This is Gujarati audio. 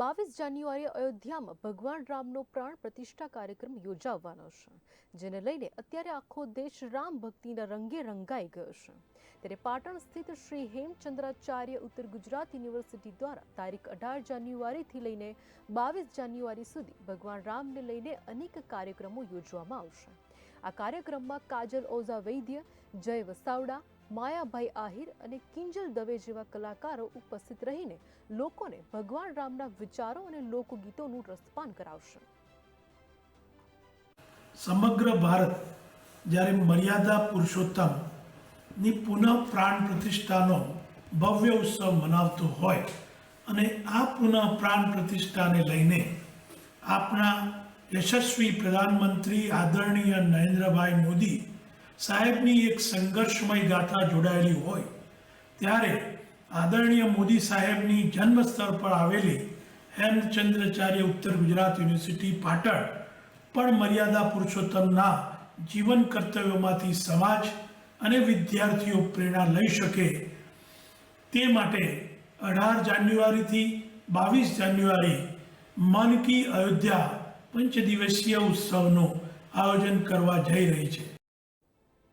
બાવીસ જાન્યુઆરીએ અયોધ્યામાં ભગવાન રામનો પ્રાણ પ્રતિષ્ઠા કાર્યક્રમ યોજાવાનો છે, જેને લઈને અત્યારે આખો દેશ રામ ભક્તિના રંગે રંગાઈ ગયો છે. ત્યારે પાટણ સ્થિત શ્રી હેમચંદ્રાચાર્ય ઉત્તર ગુજરાત યુનિવર્સિટી દ્વારા તારીખ અઢાર જાન્યુઆરીથી લઈને બાવીસ જાન્યુઆરી સુધી ભગવાન રામને લઈને અનેક કાર્યક્રમો યોજવામાં આવશે. આ કાર્યક્રમમાં કાજલ ઓઝા વૈદ્ય, જય વસાવડા માયાભાઈ આહિર અને કિંજલ દવે જેવા કલાકારો ઉપસ્થિત રહીને લોકોને ભગવાન રામના વિચારો અને લોકગીતોનું રસપાન કરાવશે. સમગ્ર ભારત જ્યારે મર્યાદા પુરુષોત્તમની પુનઃ પ્રાણ પ્રતિષ્ઠાનો ભવ્ય ઉત્સવ મનાવતો હોય અને આ પુનઃ પ્રાણ પ્રતિષ્ઠાને લઈને આપણા યશસ્વી પ્રધાનમંત્રી આદરણીય નરેન્દ્રભાઈ મોદી સાહેબની એક સંઘર્ષમય ગાથા જોડાયેલી હોય, ત્યારે આદરણીય મોદી સાહેબની જન્મસ્થળ પર આવેલી હેમચંદ્રાચાર્ય ઉત્તર ગુજરાત યુનિવર્સિટી, પાટણ, પણ મર્યાદા પુરુષોત્તમના જીવન કર્તવ્યોમાંથી સમાજ અને વિદ્યાર્થીઓ પ્રેરણા લઈ શકે તે માટે અઢાર જાન્યુઆરીથી બાવીસ જાન્યુઆરી મન કી અયોધ્યા પંચદિવસીય ઉત્સવનું આયોજન કરવા જઈ રહી છે.